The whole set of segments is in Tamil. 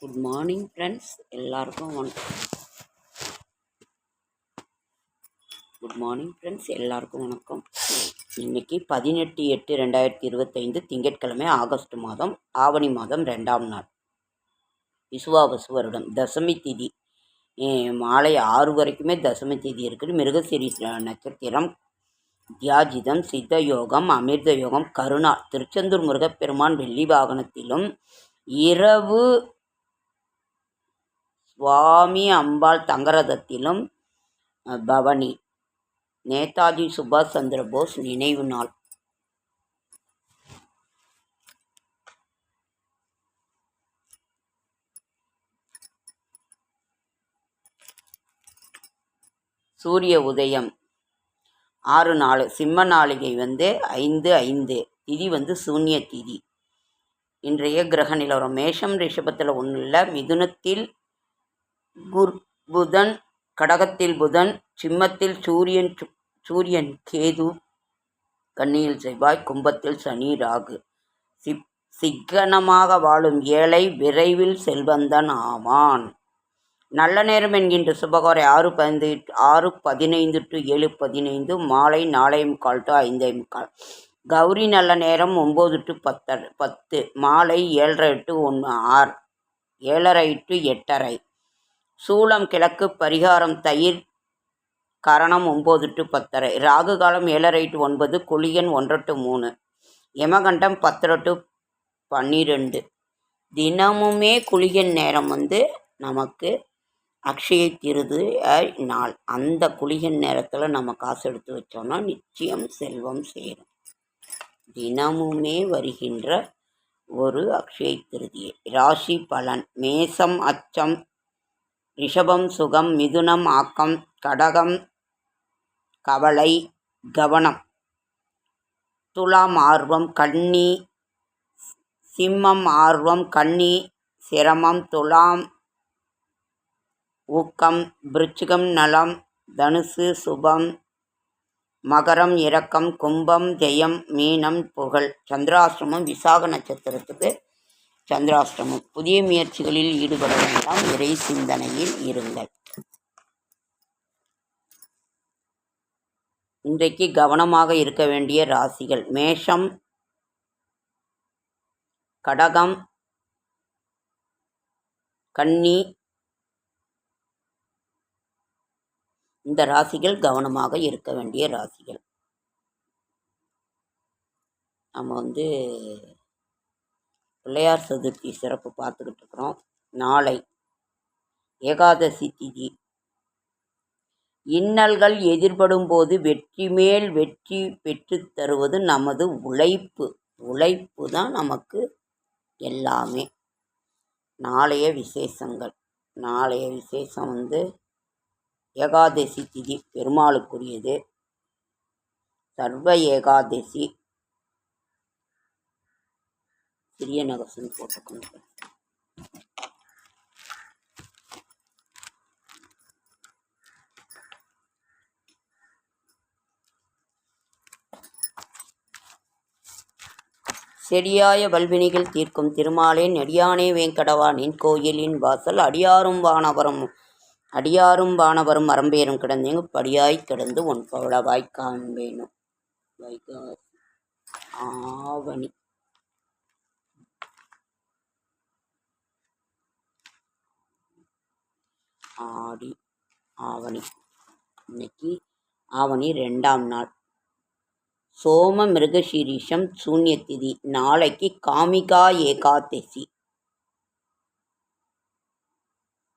குட் மார்னிங் ஃப்ரெண்ட்ஸ் எல்லாருக்கும் வணக்கம். குட் மார்னிங் ஃப்ரெண்ட்ஸ் எல்லாருக்கும் வணக்கம். இன்னைக்கு பதினெட்டு எட்டு ரெண்டாயிரத்தி இருபத்தைந்து திங்கட்கிழமை ஆகஸ்ட் மாதம் ஆவணி மாதம் ரெண்டாம் நாள். விசுவாவசு வருடம் தசமி திதி. மாலை ஆறு வரைக்குமே தசமி திதி இருக்குது. மிருகசிரி நட்சத்திரம் தியாஜிதம் சித்த யோகம் அமிர்த யோகம் கருணா திருச்செந்தூர் முருகப்பெருமான் வெள்ளி வாகனத்திலும் இரவு சுவாமி அம்பாள் தங்கரதத்திலும் பவனி. நேதாஜி சுபாஷ் சந்திர போஸ் நினைவு நாள். சூரிய உதயம். ஆறு நாலு சிம்ம நாளிகை வந்து ஐந்து ஐந்து. திதி வந்து சூன்ய திதி. இன்றைய கிரக நிலவரம் மேஷம் ரிஷபத்தில் ஒன்றும் இல்லை மிதுனத்தில் குர் புதன் கடகத்தில் புதன் சிம்மத்தில் சூரியன் சு- சூரியன் கேது கண்ணியில் செவ்வாய் கும்பத்தில் சனி ராகு. சிப் சிக்கனமாக வாழும் ஏழை விரைவில் செல்வந்தன் ஆவான். நல்ல நேரம் என்கின்ற சுபகோரை ஆறு பதினைந்து ஆறு பதினைந்து டு ஏழு பதினைந்து மாலை நாலே முக்கால் டு ஐந்தே முக்கால் கௌரி நல்ல நேரம் ஒம்பது டு பத்தரை பத்து மாலை ஏழரை டு ஒன்று ஆறு ஏழரை டு எட்டரை. சூளம் கிழக்கு பரிகாரம் தயிர் கரணம் ஒம்பது டு பத்தரை. ராகு காலம் ஏழரை டு ஒன்பது குளியன் ஒன்றரை டு மூணு. யமகண்டம் பத்தரை டு பன்னிரெண்டு. தினமுமே குளியன் நேரம் வந்து நமக்கு அக்ஷய திருது நாள். அந்த குளிகன் நேரத்தில் நம்ம காசு எடுத்து வச்சோம்னா நிச்சயம் செல்வம் சேரும். தினமுமே வருகின்ற ஒரு அக்ஷய திருதியை ராசி பலன். மேசம் அச்சம் ரிஷபம் சுகம் மிதுனம் ஆக்கம் கடகம் கவலை கவனம். துலாம் ஆர்வம் கன்னி சிம்மம் ஆர்வம் கன்னி சிரமம் துலாம் ஊக்கம் விருச்சிகம் நலம் தனுசு சுபம் மகரம் இரக்கம் கும்பம் ஜெயம் மீனம் புகழ். சந்திராசிரமம் விசாக நட்சத்திரத்துக்கு சந்திராஷ்டமம். புதிய முயற்சிகளில் ஈடுபட வேண்டாம் இறை சிந்தனையில் இருங்கள். இன்றைக்கு கவனமாக இருக்க வேண்டிய ராசிகள். மேஷம் கடகம் கன்னி. இந்த ராசிகள் கவனமாக இருக்க வேண்டிய ராசிகள். நம்ம வந்து பிள்ளையார் சதுர்த்தி சிறப்பு பார்த்துக்கிட்டு இருக்கிறோம். நாளை ஏகாதசி திதி. இன்னல்கள் எதிர்படும் போது வெற்றி மேல் வெற்றி பெற்று தருவது நமது உழைப்பு. உழைப்பு தான் நமக்கு எல்லாமே. நாளைய விசேஷங்கள். நாளைய விசேஷம் வந்து ஏகாதசி திதி பெருமாளுக்குரியது. சர்வ ஏகாதசி. சிறிய நகர்ஸ்னு போட்டுக்கணும் செடியாய வல்வினிகள் தீர்க்கும் திருமாலே நெடியானே வேங்கடவா நின் கோயிலின் வாசல். அடியாரும் வானவரம் அடியாரும் வானவரும் அரம்பேரும் கிடந்தேங்க படியாய் கிடந்து உன் பவளவாய் காண்பேனும் வைகாசி ஆவணி. ஆடி ஆவணி. இன்னைக்கு ஆவணி ரெண்டாம் நாள். சோம மிருகசீரிஷம் சூன்யதிதி. நாளைக்கு காமிகா ஏகாதசி.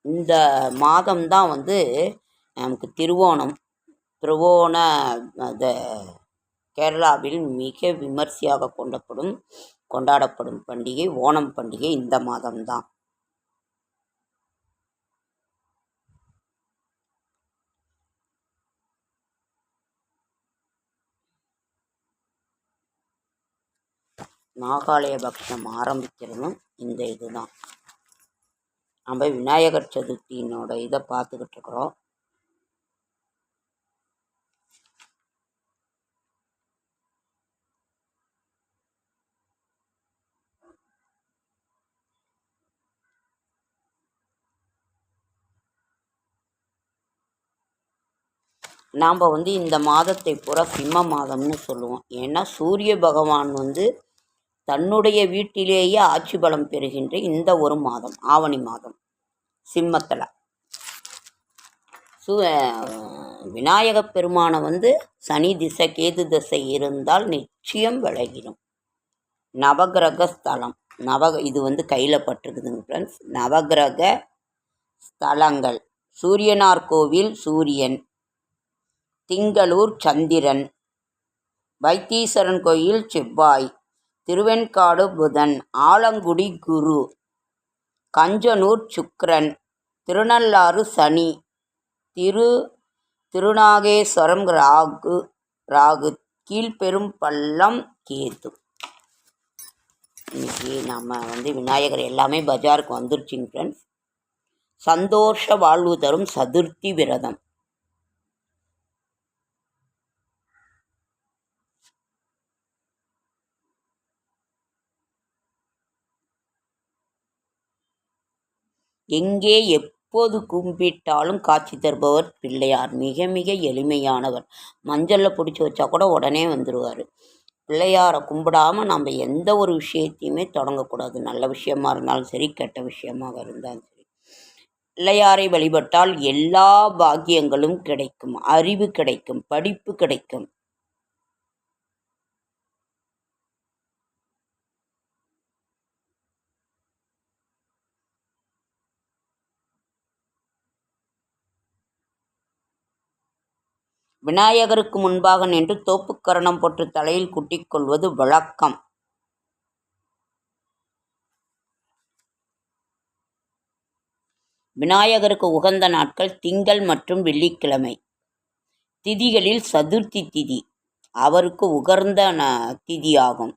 இந்த மாதம்தான் வந்து நமக்கு திருவோணம். திருவோண அந்த கேரளாவில் மிக விமர்சையாக கொண்டப்படும் கொண்டாடப்படும் பண்டிகை ஓணம் பண்டிகை இந்த மாதம்தான். நாகாலய பக்ஷம் ஆரம்பிக்கிறதும் இந்த இது தான் நம்ம விநாயகர் சதுர்த்தியினோட இதை பார்த்துக்கிட்டு இருக்கிறோம். நாம் வந்து இந்த மாதத்தை பூரா சிம்ம மாதம்னு சொல்லுவோம். ஏன்னா சூரிய பகவான் வந்து தன்னுடைய வீட்டிலேயே ஆட்சி பலம் பெறுகின்ற இந்த ஒரு மாதம் ஆவணி மாதம். சிம்மத்தில். சு விநாயக பெருமானை வந்து சனி திசை கேது திசை இருந்தால் நிச்சயம் விலகிடும். நவகிரக ஸ்தலம். நவ இது வந்து கையில் பட்டிருக்குதுங்க ஃப்ரெண்ட்ஸ் நவகிரக ஸ்தலங்கள். சூரியனார் கோவில் சூரியன். திங்களூர் சந்திரன். வைத்தீஸ்வரன் கோயில் செவ்வாய். திருவெண்காடு புதன் ஆலங்குடி குரு கஞ்சனூர் சுக்ரன் திருநள்ளாறு சனி திரு திருநாகேஸ்வரம் ராகு ராகு கீழ்பெரும் பள்ளம் கேது. இன்னைக்கு நம்ம வந்து விநாயகர் எல்லாமே பஜாருக்கு வந்துருச்சுங்க ஃப்ரெண்ட்ஸ் சந்தோஷ வாழ்வு தரும் சதுர்த்தி விரதம். எங்கே எப்போது கும்பிட்டாலும் காட்சி தருபவர் பிள்ளையார். மிக மிக எளிமையானவர். மஞ்சளில் பிடிச்சி வச்சா கூட உடனே வந்துடுவார் பிள்ளையாரை கும்பிடாம நம்ம எந்த ஒரு விஷயத்தையுமே தொடங்கக்கூடாது. நல்ல விஷயமா இருந்தாலும் சரி கெட்ட விஷயமாக இருந்தாலும் சரி. பிள்ளையாரை வழிபட்டால் எல்லா பாக்கியங்களும் கிடைக்கும். அறிவு கிடைக்கும். படிப்பு கிடைக்கும். விநாயகருக்கு முன்பாக நின்று தோப்புக்கரணம் போட்டு தலையில் குட்டிக்கொள்வது வழக்கம். விநாயகருக்கு உகந்த நாட்கள் திங்கள் மற்றும் வெள்ளிக்கிழமை. திதிகளில் சதுர்த்தி திதி. அவருக்கு உகர்ந்த திதியாகும்.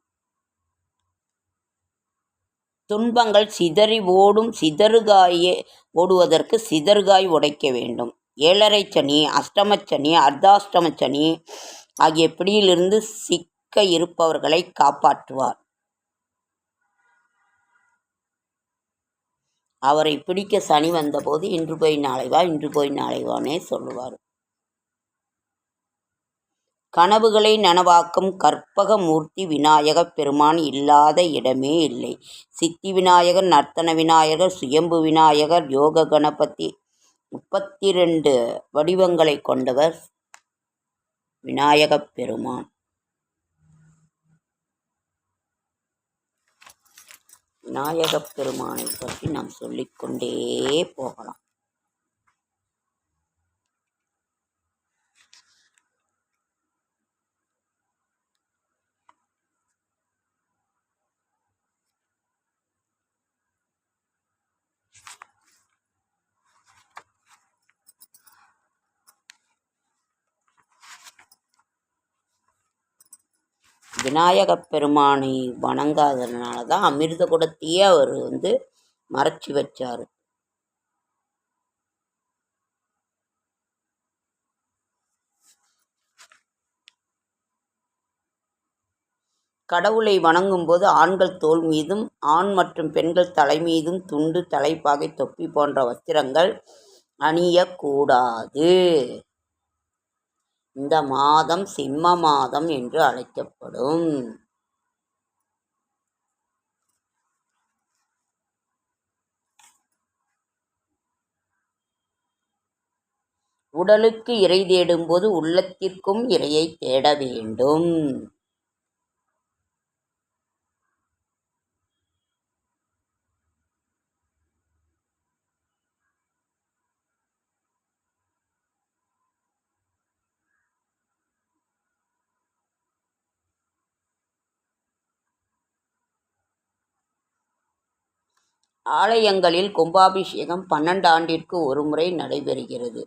துன்பங்கள் சிதறி ஓடும் சிதறுகாயே ஓடுவதற்கு சிதறுகாய் உடைக்க வேண்டும். ஏழரை சனி அஷ்டமச்சனி அர்த்தாஷ்டமச்சனி ஆகிய பிடியிலிருந்து சிக்க இருப்பவர்களை காப்பாற்றுவார். அவரை பிடிக்க சனி வந்தபோது இன்று போய் நாளை வா இன்று போய் நாளை வானே சொல்லுவார். கனவுகளை நனவாக்கும் கற்பக மூர்த்தி விநாயகப் பெருமான் இல்லாத இடமே இல்லை. சித்தி விநாயகர் நர்த்தன விநாயகர் சுயம்பு விநாயகர் யோக கணபதி முப்பத்தி ரெண்டு வடிவங்களை கொண்டவர் விநாயகப் பெருமான். விநாயகப் பெருமானை பற்றி நாம் சொல்லிக்கொண்டே போகலாம். விநாயகப் பெருமானை வணங்காததுனால தான் அமிர்த குடத்தையே அவர் வந்து மறைச்சி வச்சார். கடவுளை வணங்கும்போது ஆண்கள் தோல் மீதும் ஆண் மற்றும் பெண்கள் தலை மீதும் துண்டு தலைப்பாகை தொப்பி போன்ற வஸ்திரங்கள் அணியக்கூடாது. இந்த மாதம் சிம்ம மாதம் என்று அழைக்கப்படும். உடலுக்கு இறை தேடும்போது உள்ளத்திற்கும் இறையை தேட வேண்டும். ஆலயங்களில் கும்பாபிஷேகம் பன்னெண்டு ஆண்டிற்கு ஒரு முறை நடைபெறுகிறது.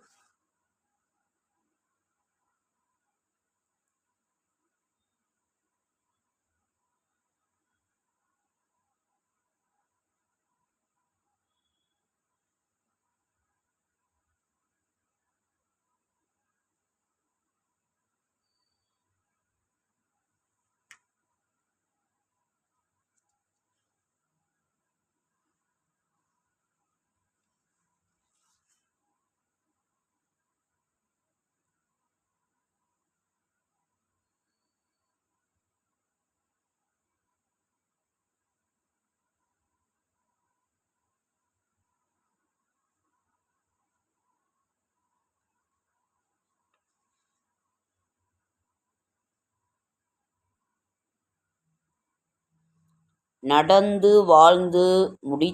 நடந்து வாழ்ந்து முடி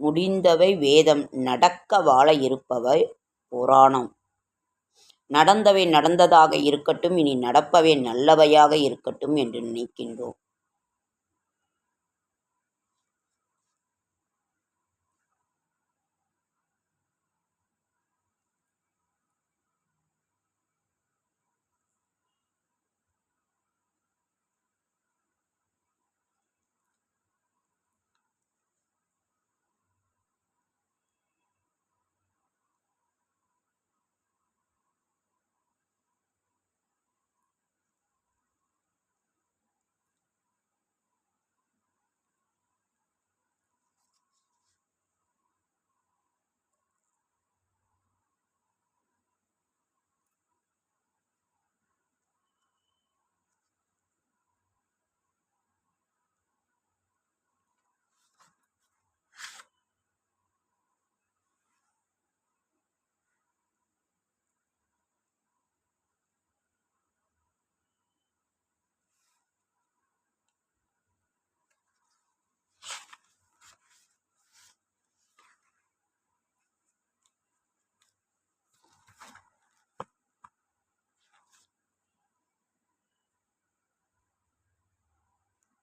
முடிந்தவை வேதம். நடக்க வாழ இருப்பவை புராணம். நடந்தவை நடந்ததாக இருக்கட்டும் இனி நடப்பவை நல்லவையாக இருக்கட்டும் என்று நினைக்கின்றோம்.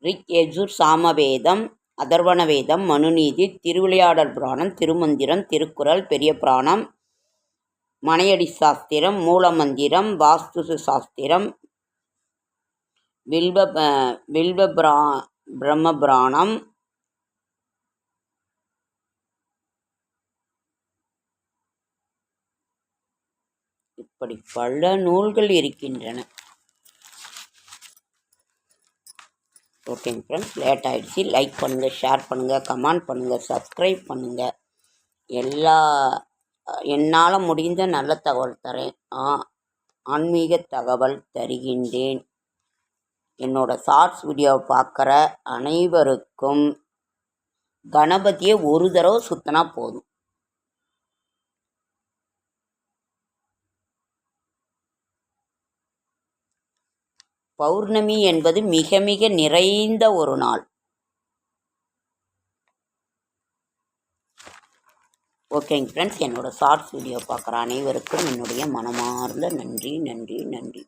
ரிக் எஜுர் சாமவேதம் அதர்வண வேதம் மனுநீதி திருவிளையாடல் புராணம் திருமந்திரம் திருக்குறள் பெரிய புராணம் மனையடி சாஸ்திரம் மூலமந்திரம் வாஸ்து சாஸ்திரம் வில்வ வில்வ பிரா பிரம்ம புராணம் இப்படி பல நூல்கள் இருக்கின்றன. ஓகேங்க ஃப்ரெண்ட்ஸ் லேட் ஆகிடுச்சு லைக் பண்ணுங்கள் ஷேர் பண்ணுங்கள் கமெண்ட் பண்ணுங்கள் சப்ஸ்கிரைப் பண்ணுங்கள் எல்லா என்னால் முடிந்த நல்ல தகவல் தரேன். ஆ ஆன்மீக தகவல் தருகின்றேன். என்னோடய ஷார்ட்ஸ் வீடியோவை பார்க்குற அனைவருக்கும் கணபதியை ஒரு தடவை சுற்றினா போதும். பௌர்ணமி என்பது மிக மிக நிறைந்த ஒரு நாள். ஓகேங்க ஃப்ரெண்ட்ஸ் என்னோடய ஷார்ட்ஸ் வீடியோ பார்க்குற அனைவருக்கும் என்னுடைய மனமார்ந்த நன்றி நன்றி நன்றி.